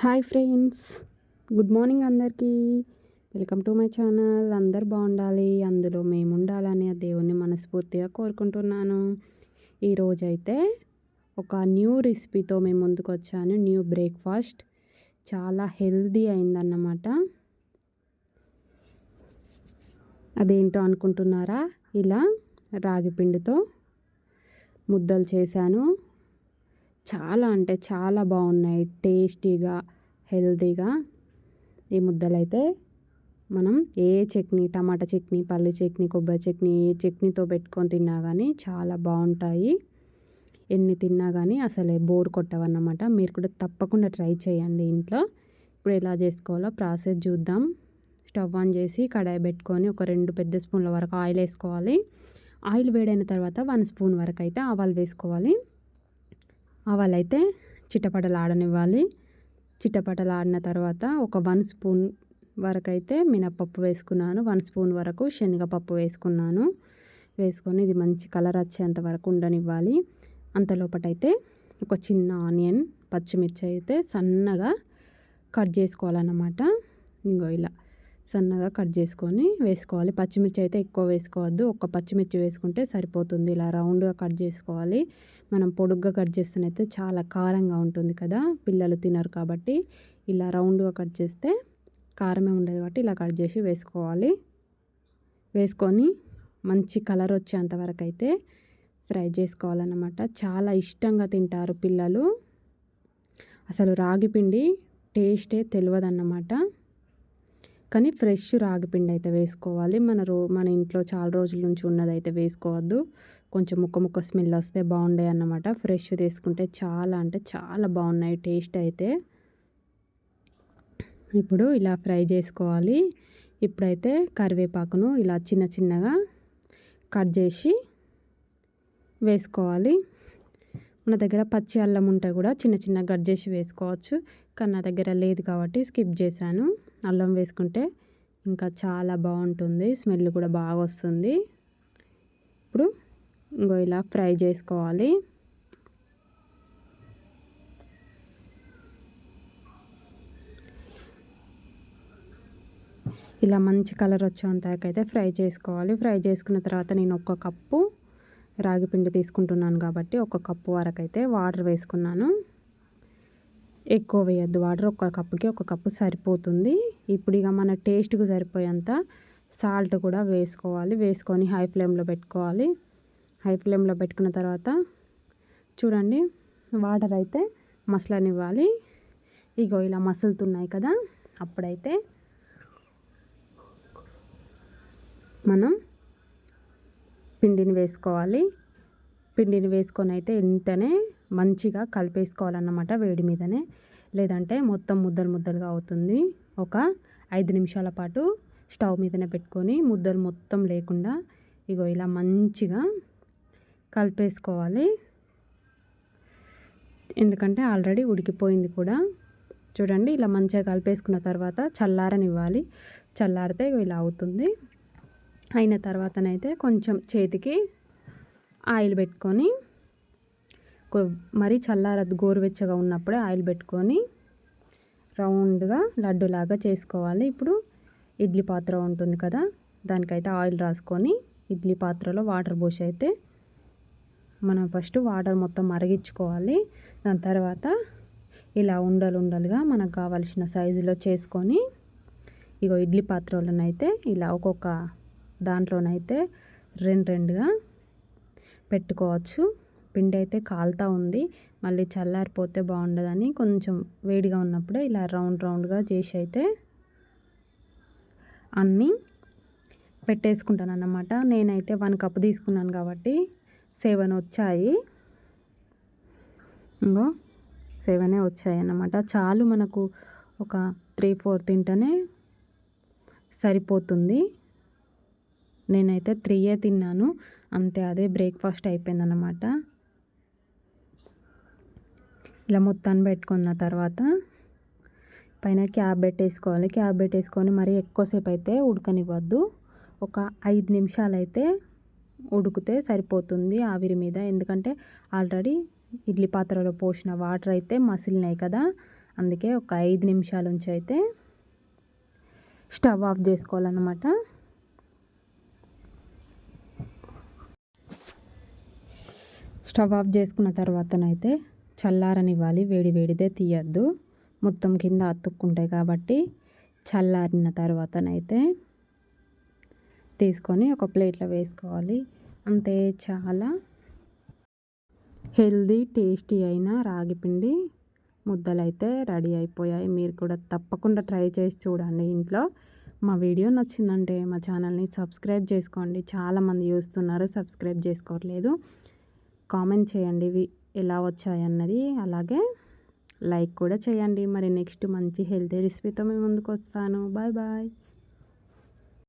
Hi friends good morning అందరికీ. Welcome to my channel. అందరు బాగుండాలి అందులో మేము ఉండాలని ఆ దేవుణ్ణి మనస్ఫూర్తిగా కోరుకుంటున్నాను. ఈరోజైతే ఒక న్యూ రెసిపీతో మేము ముందుకు వచ్చాను. New breakfast. చాలా హెల్దీ అయిందన్నమాట. అదేంటో అనుకుంటున్నారా? ఇలా రాగి పిండితో ముద్దలు చేశాను. చాలా అంటే చాలా బాగున్నాయి. టేస్టీగా హెల్తీగా. ఈ ముద్దలైతే మనం ఏ చట్నీ టమాటా చట్నీ పల్లి చట్నీ కొబ్బరి చట్నీ ఏ చట్నీతో పెట్టుకొని తిన్నా కానీ చాలా బాగుంటాయి. ఎన్ని తిన్నా కానీ అసలే బోర్ కొట్టవన్నమాట. మీరు కూడా తప్పకుండా ట్రై చేయండి ఇంట్లో. ఇప్పుడు ఎలా చేసుకోవాలో ప్రాసెస్ చూద్దాం. స్టవ్ ఆన్ చేసి కడాయి పెట్టుకొని ఒక రెండు పెద్ద స్పూన్ల వరకు ఆయిల్ వేసుకోవాలి. ఆయిల్ వేడైన తర్వాత వన్ స్పూన్ వరకు అయితే ఆవాలు వేసుకోవాలి. ఆవాలైతే చిటపటలాడనివ్వాలి. చిటపటలాడిన తర్వాత ఒక వన్ స్పూన్ వరకు అయితే మినప్పప్పు వేసుకున్నాను. వన్ స్పూన్ వరకు శనగపప్పు వేసుకున్నాను. వేసుకొని ఇది మంచి కలర్ వచ్చేంత వరకు ఉండనివ్వాలి. అంతలోపటైతే ఒక చిన్న ఆనియన్ పచ్చిమిర్చి అయితే సన్నగా కట్ చేసుకోవాలన్నమాట. ఇంకో ఇలా. సన్నగా కట్ చేసుకొని వేసుకోవాలి. పచ్చిమిర్చి అయితే ఎక్కువ వేసుకోవద్దు. ఒక పచ్చిమిర్చి వేసుకుంటే సరిపోతుంది. ఇలా రౌండ్గా కట్ చేసుకోవాలి. మనం పొడుగ్గా కట్ చేస్తేనైతే చాలా కారంగా ఉంటుంది కదా. పిల్లలు తినరు కాబట్టి ఇలా రౌండ్గా కట్ చేస్తే కారమే ఉండదు కాబట్టి ఇలా కట్ చేసి వేసుకోవాలి. వేసుకొని మంచి కలర్ వచ్చేంత వరకు అయితే ఫ్రై చేసుకోవాలన్నమాట. చాలా ఇష్టంగా తింటారు పిల్లలు. అసలు రాగి పిండి టేస్టే తెలియదు అన్నమాట కానీ ఫ్రెష్ రాగిపిండి అయితే వేసుకోవాలి. మన రో మన ఇంట్లో చాలా రోజుల నుంచి ఉన్నదైతే వేసుకోవద్దు. కొంచెం ముక్క ముక్క స్మెల్ వస్తే బాగుండే అన్నమాట. ఫ్రెష్ తీసుకుంటే చాలా అంటే చాలా బాగున్నాయి టేస్ట్ అయితే. ఇప్పుడు ఇలా ఫ్రై చేసుకోవాలి. ఇప్పుడైతే కరివేపాకును ఇలా చిన్న చిన్నగా కట్ చేసి వేసుకోవాలి. మన దగ్గర పచ్చి అల్లం ఉంటే కూడా చిన్న చిన్న కట్ చేసి వేసుకోవచ్చు. కానీ నా దగ్గర లేదు కాబట్టి స్కిప్ చేశాను. అల్లం వేసుకుంటే ఇంకా చాలా బాగుంటుంది. స్మెల్ కూడా బాగా వస్తుంది. ఇప్పుడు ఇంకో ఇలా ఫ్రై చేసుకోవాలి. ఇలా మంచి కలర్ వచ్చేంతకైతే ఫ్రై చేసుకోవాలి. ఫ్రై చేసుకున్న తర్వాత నేను ఒక కప్పు రాగి పిండి తీసుకుంటున్నాను కాబట్టి ఒక కప్పు వరకు అయితే వాటర్ వేసుకున్నాను. ఎక్కువ వేయద్దు. వాటర్ ఒక కప్పుకి ఒక కప్పు సరిపోతుంది. ఇప్పుడు ఇక మన టేస్ట్కు సరిపోయేంత సాల్ట్ కూడా వేసుకోవాలి. వేసుకొని హై ఫ్లేమ్లో పెట్టుకోవాలి. హై ఫ్లేమ్లో పెట్టుకున్న తర్వాత చూడండి వాటర్ అయితే మసలనివ్వాలి. ఇగో ఇలా మసులుతున్నాయి కదా అప్పుడైతే మనం పిండిని వేసుకోవాలి. పిండిని వేసుకొని అయితే వెంటనే మంచిగా కలిపేసుకోవాలన్నమాట వేడి మీదనే. లేదంటే మొత్తం ముద్దలు ముద్దలుగా అవుతుంది. ఒక ఐదు నిమిషాల పాటు స్టవ్ మీదనే పెట్టుకొని ముద్దలు మొత్తం లేకుండా ఇగో ఇలా మంచిగా కలిపేసుకోవాలి. ఎందుకంటే ఆల్రెడీ ఉడికిపోయింది కూడా. చూడండి ఇలా మంచిగా కలిపేసుకున్న తర్వాత చల్లారనివ్వాలి. చల్లారితే ఇలా అవుతుంది. అయిన తర్వాతనైతే కొంచెం చేతికి ఆయిల్ పెట్టుకొని మరీ చల్లారద్దు గోరువెచ్చగా ఉన్నప్పుడే ఆయిల్ పెట్టుకొని రౌండ్గా లడ్డులాగా చేసుకోవాలి. ఇప్పుడు ఇడ్లీ పాత్ర ఉంటుంది కదా దానికైతే ఆయిల్ రాసుకొని ఇడ్లీ పాత్రలో వాటర్ పోసి అయితే మనం ఫస్ట్ వాటర్ మొత్తం మరిగించుకోవాలి. దాని తర్వాత ఇలా ఉండలు ఉండలుగా మనకు కావాల్సిన సైజులో చేసుకొని ఇగో ఇడ్లీ పాత్రలోనైతే ఇలా ఒక్కొక్క దాంట్లోనైతే రెండు రెండుగా పెట్టుకోవచ్చు. పిండి అయితే కాలుతూ ఉంది. మళ్ళీ చల్లారిపోతే బాగుండదని కొంచెం వేడిగా ఉన్నప్పుడే ఇలా రౌండ్ రౌండ్గా చేసి అయితే అన్నీ పెట్టేసుకుంటాను అన్నమాట నేనైతే వన్ కప్ తీసుకున్నాను కాబట్టి సెవెన్ వచ్చాయి. ఇంకో సెవెనే వచ్చాయి అన్నమాట చాలు మనకు ఒక త్రీ ఫోర్ తింటేనే సరిపోతుంది. నేనైతే త్రీయే తిన్నాను. అంతే అదే బ్రేక్ఫాస్ట్ అయిపోయిందన్నమాట. ఇలా మొత్తాన్ని పెట్టుకున్న తర్వాత పైన క్యాబ్ పెట్టేసుకోవాలి. క్యాబ్ పెట్టేసుకొని మరి ఎక్కువసేపు అయితే ఉడకనివ్వద్దు. ఒక ఐదు నిమిషాలు అయితే ఉడికితే సరిపోతుంది ఆవిరి మీద. ఎందుకంటే ఆల్రెడీ ఇడ్లీ పాత్రలో పోసిన వాటర్ అయితే మసిలినాయి కదా. అందుకే ఒక ఐదు నిమిషాల నుంచి అయితే స్టవ్ ఆఫ్ చేసుకోవాలన్నమాట. స్టవ్ ఆఫ్ చేసుకున్న తర్వాతనైతే చల్లారనివ్వాలి. వేడి వేడిదే తీయద్దు. మొత్తం కింద అతుక్కుంటాయి కాబట్టి చల్లారిన తర్వాతనైతే తీసుకొని ఒక ప్లేట్లో వేసుకోవాలి. అంతే చాలా హెల్దీ టేస్టీ అయిన రాగిపిండి ముద్దలైతే ముద్దలు అయితే రెడీ అయిపోయాయి. మీరు కూడా తప్పకుండా ట్రై చేసి చూడండి ఇంట్లో. మా వీడియో నచ్చిందంటే మా ఛానల్ని సబ్స్క్రైబ్ చేసుకోండి. చాలామంది చూస్తున్నారు సబ్స్క్రైబ్ చేసుకోవట్లేదు. కామెంట్ చేయండి ఇవి ఎలా వచ్చాయన్నది అలాగే లైక్ కూడా చేయండి. మరి నెక్స్ట్ మంచి హెల్తీ రెసిపీతో మేము ముందుకు వస్తాను. Bye bye.